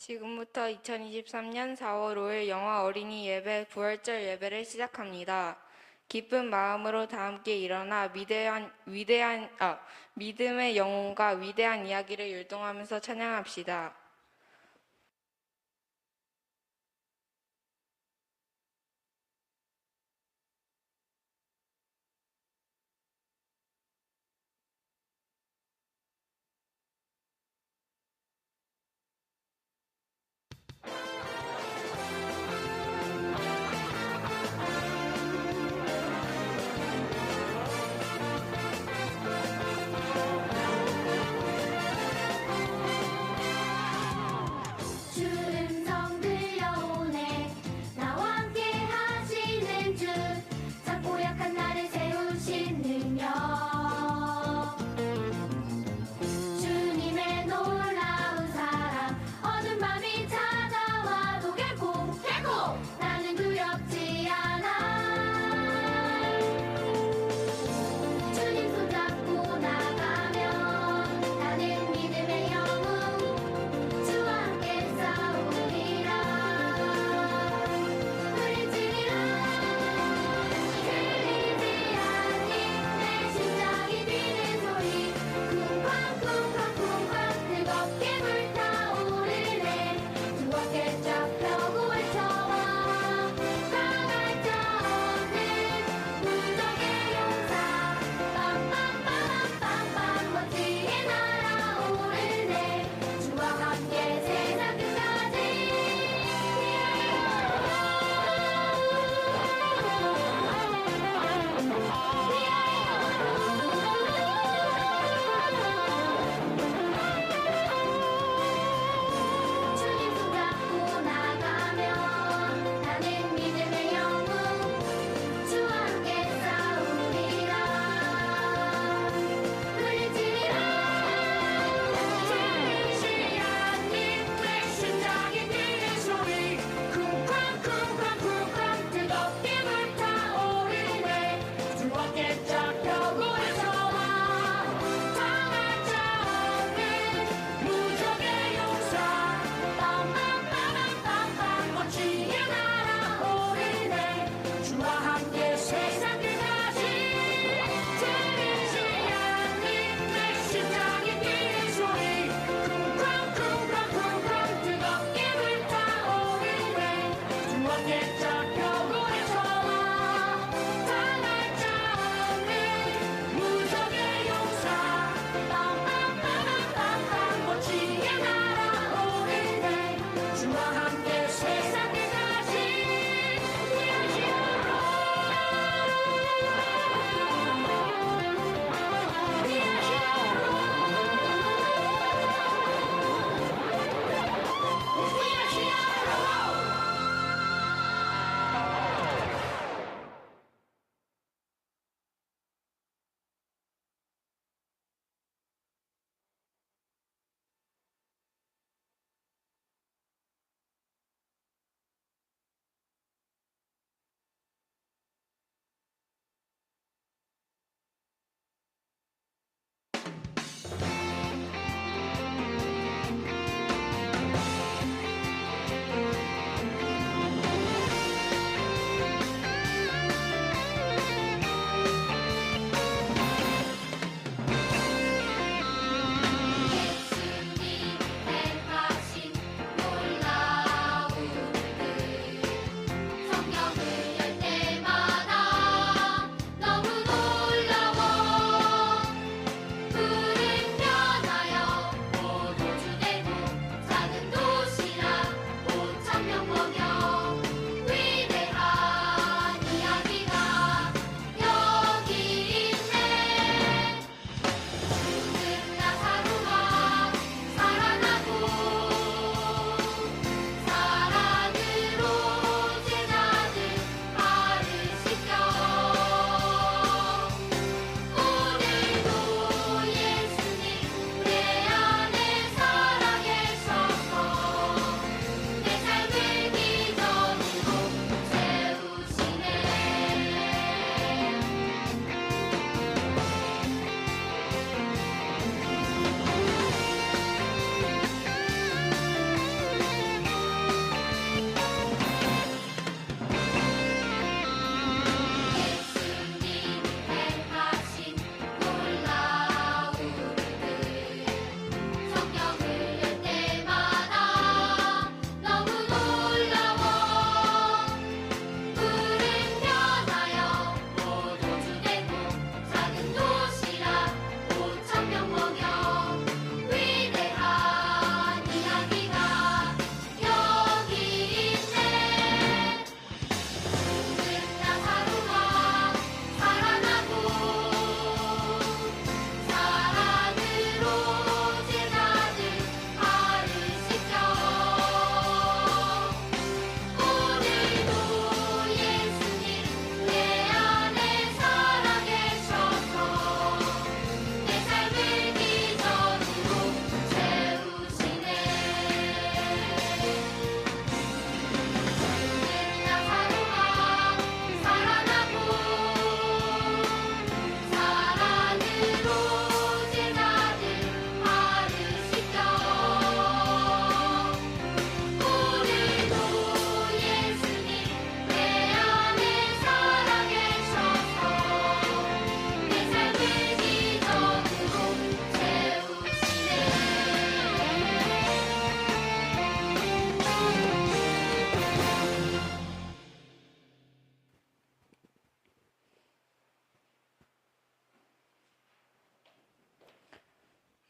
지금부터 2023년 4월 5일 영화 어린이 예배 부활절 예배를 시작합니다. 기쁜 마음으로 다 함께 일어나 위대한 위대한 아 믿음의 영혼과 위대한 이야기를 율동하면서 찬양합시다.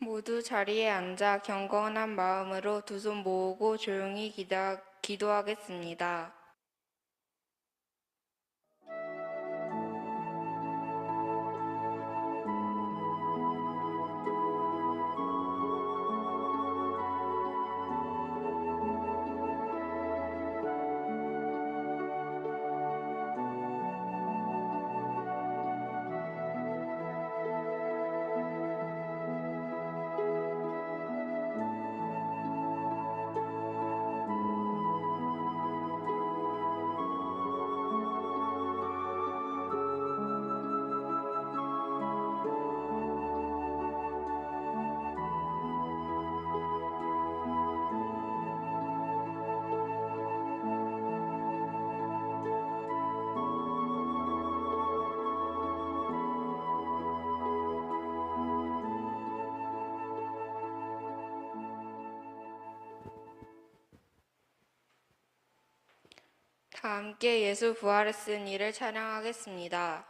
모두 자리에 앉아 경건한 마음으로 두 손 모으고 조용히 기다, 기도하겠습니다. 다 함께 예수 부활했은 이를 찬양하겠습니다.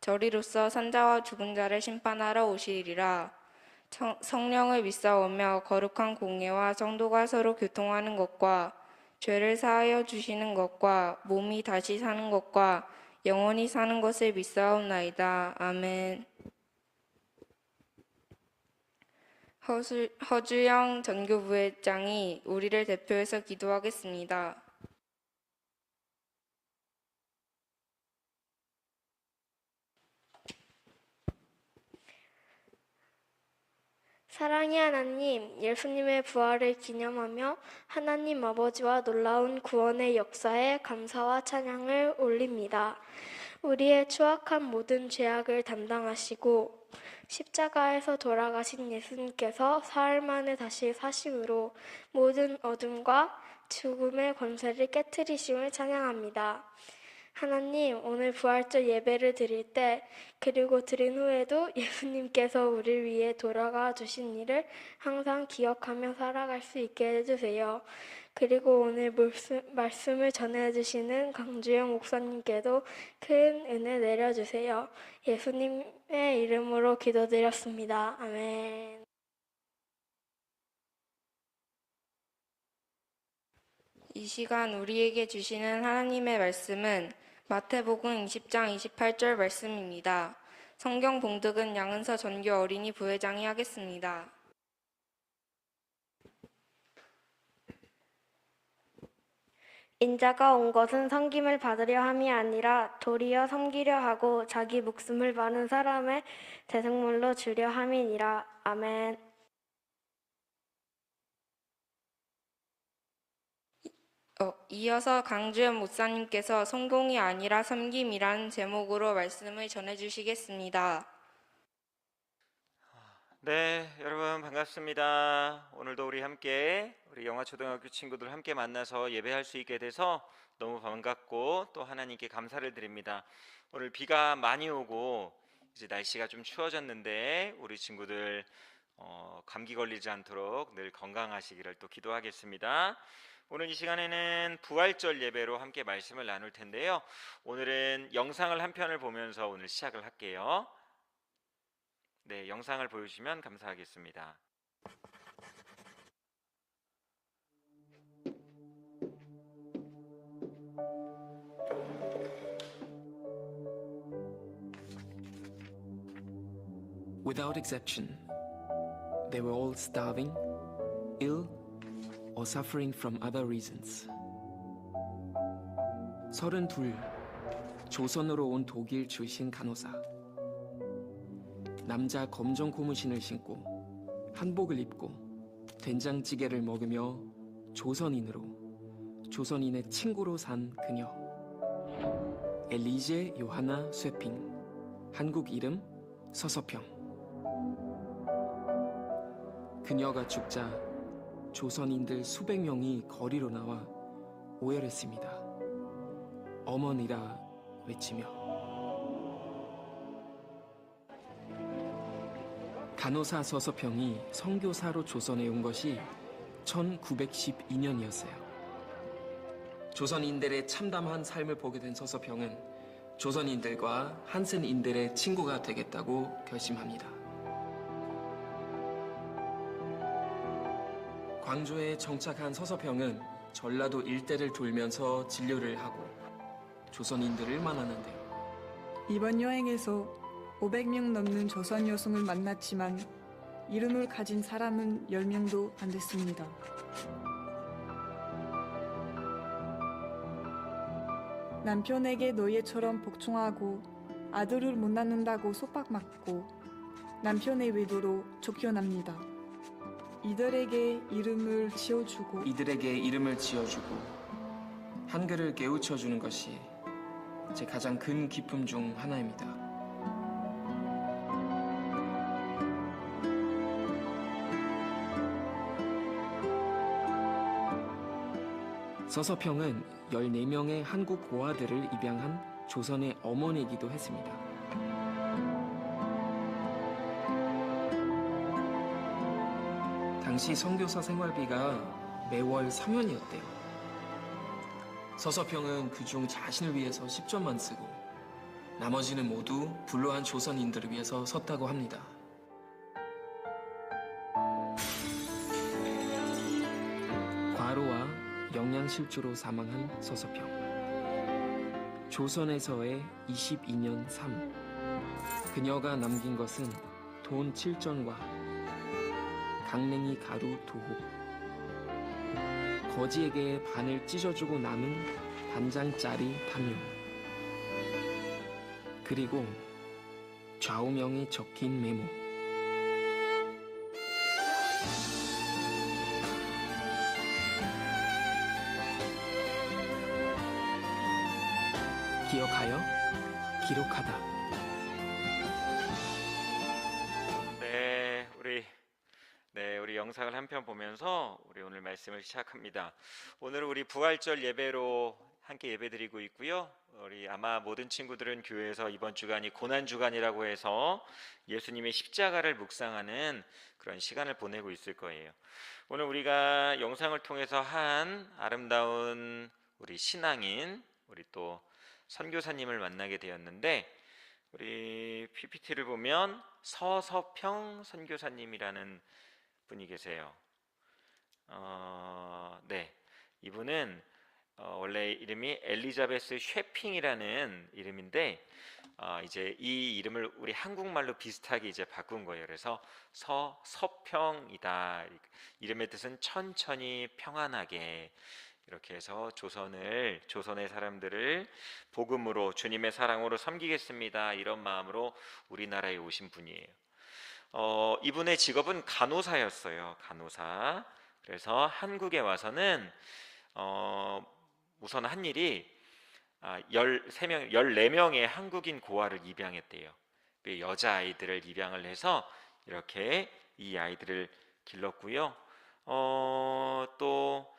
저리로서 산자와 죽은 자를 심판하러 오시리라. 청- 성령을 믿사오며 거룩한 공예와 성도가 서로 교통하는 것과 죄를 사하여 주시는 것과 몸이 다시 사는 것과 영원히 사는 것을 믿사옵나이다. 아멘. 허수, 허주영 전교부회장이 우리를 대표해서 기도하겠습니다. 사랑의 하나님, 예수님의 부활을 기념하며 하나님 아버지와 놀라운 구원의 역사에 감사와 찬양을 올립니다. 우리의 추악한 모든 죄악을 담당하시고 십자가에서 돌아가신 예수님께서 사흘 만에 다시 사심으로 모든 어둠과 죽음의 권세를 깨뜨리심을 찬양합니다. 하나님, 오늘 부활절 예배를 드릴 때, 그리고 드린 후에도 예수님께서 우리를 위해 돌아가 주신 일을 항상 기억하며 살아갈 수 있게 해주세요. 그리고 오늘 말씀, 말씀을 전해주시는 강주영 목사님께도 큰 은혜 내려주세요. 예수님의 이름으로 기도드렸습니다. 아멘. 이 시간 우리에게 주시는 하나님의 말씀은 마태복음 20장 28절 말씀입니다. 성경 봉독은 양은서 전교 어린이 부회장이 하겠습니다. 인자가 온 것은 섬김을 받으려 함이 아니라 도리어 섬기려 하고 자기 목숨을 많은 사람의 대승물로 주려 함이니라. 아멘. 어, 이어서 강주연 목사님께서 성공이 아니라 섬김이라는 제목으로 말씀을 전해주시겠습니다. 네, 여러분 반갑습니다. 오늘도 우리 함께 우리 영화 초등학교 친구들 함께 만나서 예배할 수 있게 돼서 너무 반갑고 또 하나님께 감사를 드립니다. 오늘 비가 많이 오고 이제 날씨가 좀 추워졌는데 우리 친구들 어, 감기 걸리지 않도록 늘 건강하시기를 또 기도하겠습니다. 오늘 이 시간에는 부활절 예배로 함께 말씀을 나눌 텐데요. 오늘은 영상을 한 편을 보면서 오늘 시작을 할게요. 네, 영상을 보여주시면 감사하겠습니다. Or suffering from other reasons. 32 조선으로 온 독일 출신 간호사. 남자 검정 고무신을 신고 한복을 입고 된장찌개를 먹으며 조선인으로 조선인의 친구로 산 그녀. 엘리제 요하나 쇠핑 한국 이름 서서평. 그녀가 죽자 조선인들 수백 명이 거리로 나와 오열했습니다. 어머니라 외치며 간호사 서서평이 선교사로 조선에 온 것이 1912년이었어요. 조선인들의 참담한 삶을 보게 된 서서평은 조선인들과 한센인들의 친구가 되겠다고 결심합니다. 광주에 정착한 서서평은 전라도 일대를 돌면서 진료를 하고 조선인들을 만나는데요. 이번 여행에서 500명 넘는 조선 여성을 만났지만 이름을 가진 사람은 10명도 안 됐습니다. 남편에게 노예처럼 복종하고 아들을 못 낳는다고 속박받고 남편의 외도로 쫓겨납니다. 이들에게 이름을 지어주고 이들에게 이름을 지어주고 한글을 깨우쳐 주는 것이 제 가장 큰 기쁨 중 하나입니다. 서서평은 14명의 한국 고아들을 입양한 조선의 어머니이기도 했습니다. 당시 선교사 생활비가 매월 3원이었대요. 서서평은 그중 자신을 위해서 10점만 쓰고 나머지는 모두 불우한 조선인들을 위해서 섰다고 합니다. 과로와 영양실조로 사망한 서서평. 조선에서의 22년 3. 그녀가 남긴 것은 돈 7전과 강냉이 가루 두 호. 거지에게 반을 찢어주고 남은 반장짜리 담요. 그리고 좌우명이 적힌 메모. 기억하여 기록하다. 우리 영상을 한편 보면서 우리 오늘 말씀을 시작합니다. 오늘 우리 부활절 예배로 함께 예배드리고 있고요. 우리 아마 모든 친구들은 교회에서 이번 주간이 고난 주간이라고 해서 예수님의 십자가를 묵상하는 그런 시간을 보내고 있을 거예요. 오늘 우리가 영상을 통해서 한 아름다운 우리 신앙인 우리 또 선교사님을 만나게 되었는데 우리 PPT를 보면 서서평 선교사님이라는 분이 계세요. 어, 네, 이분은 어, 원래 이름이 엘리자베스 쉐핑이라는 이름인데 어, 이제 이 이름을 우리 한국말로 비슷하게 이제 바꾼 거예요. 그래서 서 서평이다. 이름의 뜻은 천천히 평안하게 이렇게 해서 조선을 조선의 사람들을 복음으로 주님의 사랑으로 섬기겠습니다. 이런 마음으로 우리나라에 오신 분이에요. 어, 이분의 직업은 간호사였어요. 간호사. 그래서 한국에 와서는 어, 우선 한 일이 아, 13명, 14명의 한국인 고아를 입양했대요. 그 여자 아이들을 입양을 해서 이렇게 이 아이들을 길렀고요. 어, 또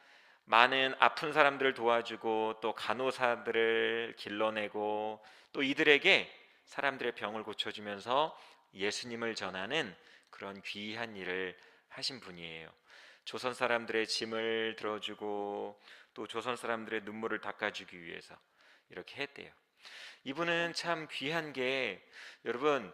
많은 아픈 사람들을 도와주고 또 간호사들을 길러내고 또 이들에게 사람들의 병을 고쳐주면서 예수님을 전하는 그런 귀한 일을 하신 분이에요. 조선 사람들의 짐을 들어주고 또 조선 사람들의 눈물을 닦아주기 위해서 이렇게 했대요. 이분은 참 귀한 게 여러분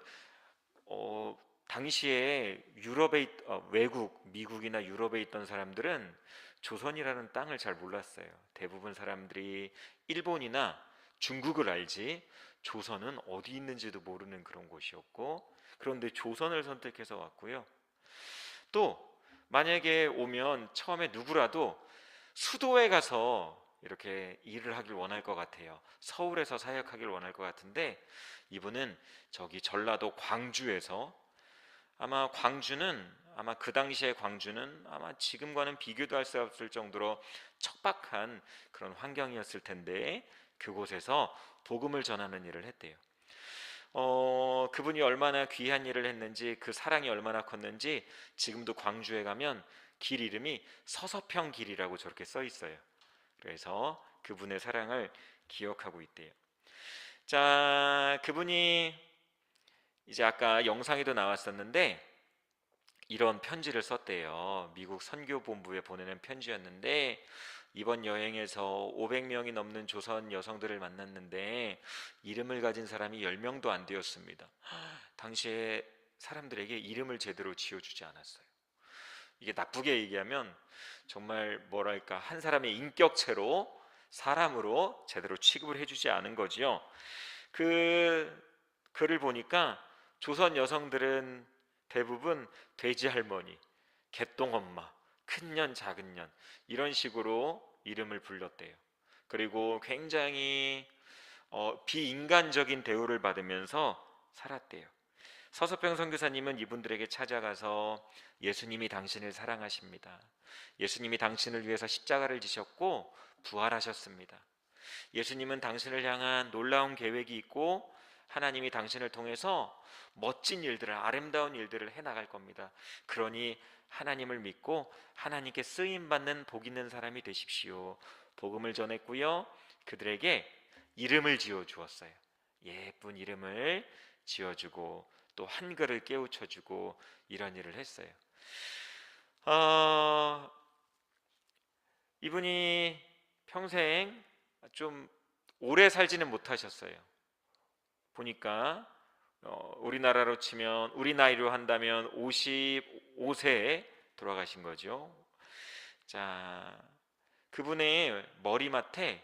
어, 당시에 유럽에 있, 어, 외국 미국이나 유럽에 있던 사람들은 조선이라는 땅을 잘 몰랐어요. 대부분 사람들이 일본이나 중국을 알지 조선은 어디 있는지도 모르는 그런 곳이었고 그런데 조선을 선택해서 왔고요. 또 만약에 오면 처음에 누구라도 수도에 가서 이렇게 일을 하길 원할 것 같아요. 서울에서 사역하길 원할 것 같은데 이분은 저기 전라도 광주에서 아마 광주는 아마 그 당시의 광주는 아마 지금과는 비교도 할 수 없을 정도로 척박한 그런 환경이었을 텐데 그곳에서 복음을 전하는 일을 했대요. 어, 그분이 얼마나 귀한 일을 했는지 그 사랑이 얼마나 컸는지 지금도 광주에 가면 길 이름이 서서평 길이라고 저렇게 써 있어요. 그래서 그분의 사랑을 기억하고 있대요. 자, 그분이 이제 아까 영상에도 나왔었는데 이런 편지를 썼대요. 미국 선교본부에 보내는 편지였는데 이번 여행에서 500명이 넘는 조선 여성들을 만났는데 이름을 가진 사람이 10명도 안 되었습니다. 당시에 사람들에게 이름을 제대로 지어주지 않았어요. 이게 나쁘게 얘기하면 정말 뭐랄까 한 사람의 인격체로 사람으로 제대로 취급을 해주지 않은 거지요. 그 글을 보니까 조선 여성들은 대부분 돼지 할머니, 개똥 엄마, 큰 년, 작은 년 이런 식으로 이름을 불렀대요. 그리고 굉장히 어, 비인간적인 대우를 받으면서 살았대요. 서서평 선교사님은 이분들에게 찾아가서 예수님이 당신을 사랑하십니다. 예수님이 당신을 위해서 십자가를 지셨고 부활하셨습니다. 예수님은 당신을 향한 놀라운 계획이 있고 하나님이 당신을 통해서 멋진 일들을 아름다운 일들을 해 나갈 겁니다. 그러니 하나님을 믿고 하나님께 쓰임 받는 복 있는 사람이 되십시오. 복음을 전했고요. 그들에게 이름을 지어 주었어요. 예쁜 이름을 지어 주고 또 한글을 깨우쳐 주고 이런 일을 했어요. 어, 이분이 평생 좀 오래 살지는 못하셨어요. 보니까 어, 우리나라로 치면 우리 나이로 한다면 55세에 돌아가신 거죠. 자, 그분의 머리맡에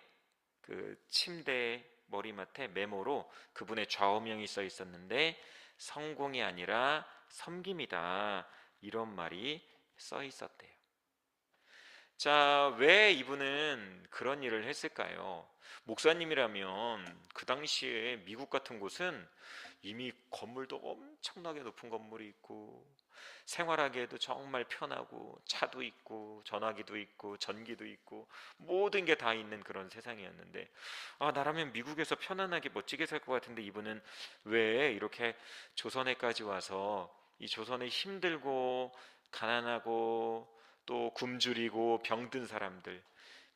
그 침대 머리맡에 메모로 그분의 좌우명이 써 있었는데 성공이 아니라 섬김이다 이런 말이 써 있었대요. 자, 왜 이분은 그런 일을 했을까요? 목사님이라면 그 당시에 미국 같은 곳은 이미 건물도 엄청나게 높은 건물이 있고 생활하기에도 정말 편하고 차도 있고 전화기도 있고 전기도 있고 모든 게 다 있는 그런 세상이었는데 아 나라면 미국에서 편안하게 멋지게 살 것 같은데 이분은 왜 이렇게 조선에까지 와서 이 조선에 힘들고 가난하고 또 굶주리고 병든 사람들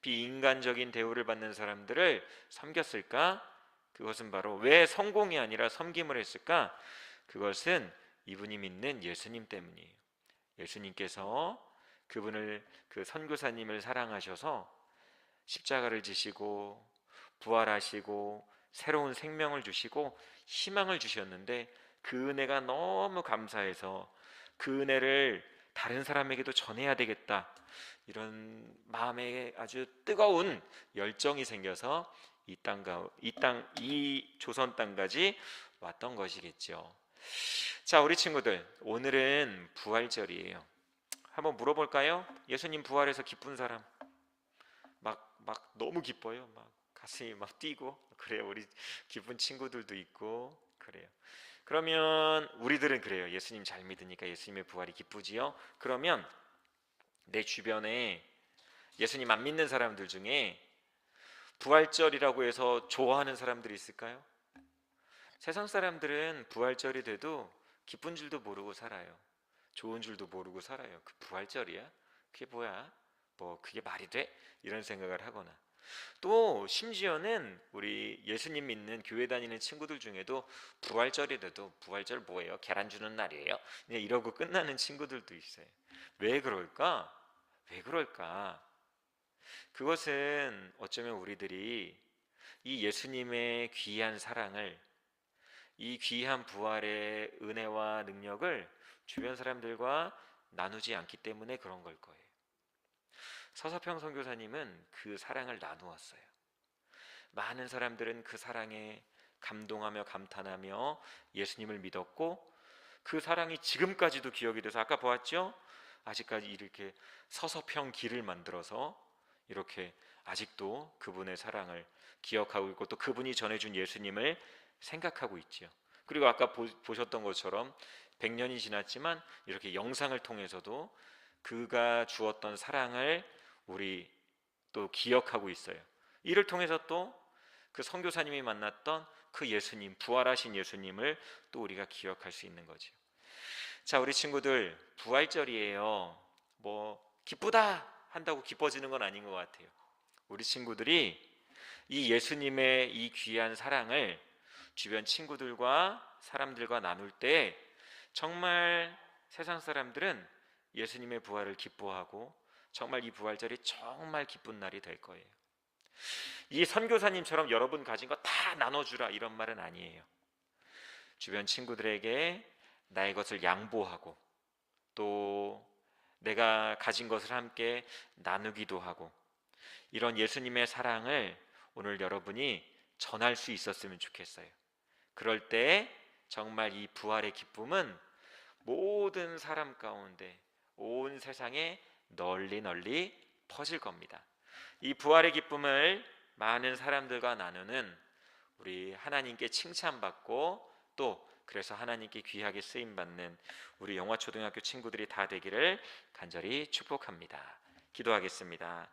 비인간적인 대우를 받는 사람들을 섬겼을까? 그것은 바로 왜 성공이 아니라 섬김을 했을까? 그것은 이분이 믿는 예수님 때문이에요. 예수님께서 그분을 그 선교사님을 사랑하셔서 십자가를 지시고 부활하시고 새로운 생명을 주시고 희망을 주셨는데 그 은혜가 너무 감사해서 그 은혜를 다른 사람에게도 전해야 되겠다. 이런 마음에 아주 뜨거운 열정이 생겨서 이 땅가 이땅 이 조선 땅까지 왔던 것이겠죠. 자, 우리 친구들 오늘은 부활절이에요. 한번 물어볼까요? 예수님 부활해서 기쁜 사람 막 막 너무 기뻐요. 막 가슴이 막 뛰고 그래요. 우리 기쁜 친구들도 있고 그래요. 그러면 우리들은 그래요. 예수님 잘 믿으니까 예수님의 부활이 기쁘지요. 그러면 내 주변에 예수님 안 믿는 사람들 중에 부활절이라고 해서 좋아하는 사람들이 있을까요? 세상 사람들은 부활절이 돼도 기쁜 줄도 모르고 살아요. 좋은 줄도 모르고 살아요. 그 부활절이야? 그게 뭐야? 뭐 그게 말이 돼? 이런 생각을 하거나 또 심지어는 우리 예수님 믿는 교회 다니는 친구들 중에도 부활절이 돼도 부활절 뭐예요? 계란 주는 날이에요? 그냥 이러고 끝나는 친구들도 있어요. 왜 그럴까? 왜 그럴까? 그것은 어쩌면 우리들이 이 예수님의 귀한 사랑을 이 귀한 부활의 은혜와 능력을 주변 사람들과 나누지 않기 때문에 그런 걸 거예요. 서서평 선교사님은 그 사랑을 나누었어요. 많은 사람들은 그 사랑에 감동하며 감탄하며 예수님을 믿었고 그 사랑이 지금까지도 기억이 돼서 아까 보았죠? 아직까지 이렇게 서서평 길을 만들어서 이렇게 아직도 그분의 사랑을 기억하고 있고 또 그분이 전해준 예수님을 생각하고 있지요. 그리고 아까 보, 보셨던 것처럼 100년이 지났지만 이렇게 영상을 통해서도 그가 주었던 사랑을 우리 또 기억하고 있어요. 이를 통해서 또 그 선교사님이 만났던 그 예수님, 부활하신 예수님을 또 우리가 기억할 수 있는 거죠. 자, 우리 친구들 부활절이에요. 뭐 기쁘다 한다고 기뻐지는 건 아닌 것 같아요. 우리 친구들이 이 예수님의 이 귀한 사랑을 주변 친구들과 사람들과 나눌 때 정말 세상 사람들은 예수님의 부활을 기뻐하고 정말 이 부활절이 정말 기쁜 날이 될 거예요. 이 선교사님처럼 여러분 가진 거 다 나눠주라 이런 말은 아니에요. 주변 친구들에게 나의 것을 양보하고 또 내가 가진 것을 함께 나누기도 하고 이런 예수님의 사랑을 오늘 여러분이 전할 수 있었으면 좋겠어요. 그럴 때 정말 이 부활의 기쁨은 모든 사람 가운데 온 세상에 널리 널리 퍼질 겁니다. 이 부활의 기쁨을 많은 사람들과 나누는 우리 하나님께 칭찬받고 또 그래서 하나님께 귀하게 쓰임 받는 우리 영화 초등학교 친구들이 다 되기를 간절히 축복합니다. 기도하겠습니다.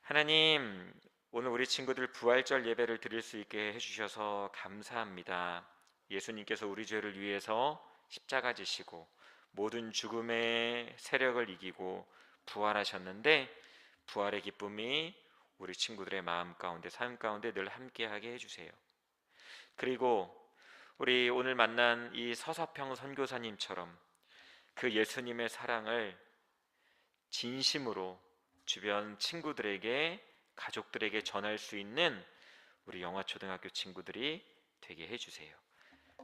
하나님 오늘 우리 친구들 부활절 예배를 드릴 수 있게 해주셔서 감사합니다. 예수님께서 우리 죄를 위해서 십자가 지시고 모든 죽음의 세력을 이기고 부활하셨는데 부활의 기쁨이 우리 친구들의 마음 가운데 삶 가운데 늘 함께하게 해주세요. 그리고 우리 오늘 만난 이 서서평 선교사님처럼 그 예수님의 사랑을 진심으로 주변 친구들에게 가족들에게 전할 수 있는 우리 영화 초등학교 친구들이 되게 해주세요.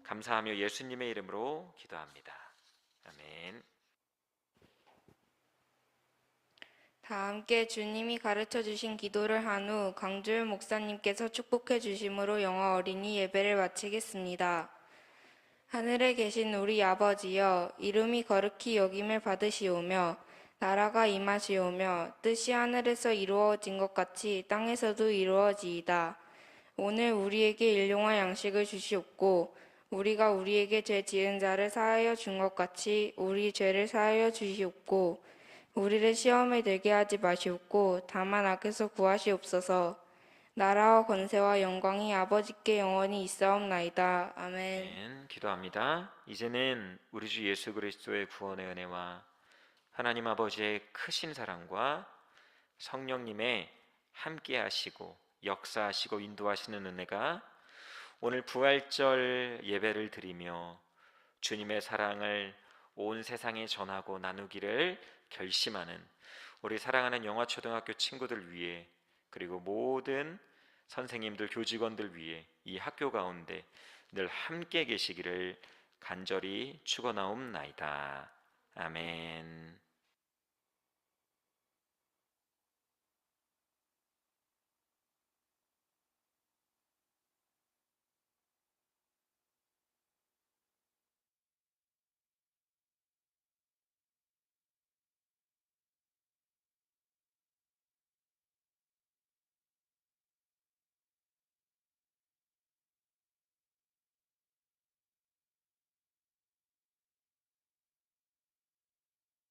감사하며 예수님의 이름으로 기도합니다. 아멘. 다 함께 주님이 가르쳐 주신 기도를 한 후 강주일 목사님께서 축복해 주심으로 영어 어린이 예배를 마치겠습니다. 하늘에 계신 우리 아버지여 이름이 거룩히 여김을 받으시오며 나라가 임하시오며 뜻이 하늘에서 이루어진 것 같이 땅에서도 이루어지이다. 오늘 우리에게 일용할 양식을 주시옵고 우리가 우리에게 죄 지은 자를 사하여 준 것 같이 우리 죄를 사하여 주시옵고 우리를 시험에 들게 하지 마시옵고 다만 악에서 구하시옵소서. 나라와 권세와 영광이 아버지께 영원히 있사옵나이다. 아멘. 기도합니다. 이제는 우리 주 예수 그리스도의 구원의 은혜와 하나님 아버지의 크신 사랑과 성령님의 함께 하시고 역사하시고 인도하시는 은혜가 오늘 부활절 예배를 드리며 주님의 사랑을 온 세상에 전하고 나누기를 결심하는 우리 사랑하는 영화 초등학교 친구들 위해 그리고 모든 선생님들 교직원들 위해 이 학교 가운데 늘 함께 계시기를 간절히 축원하옵나이다. 아멘.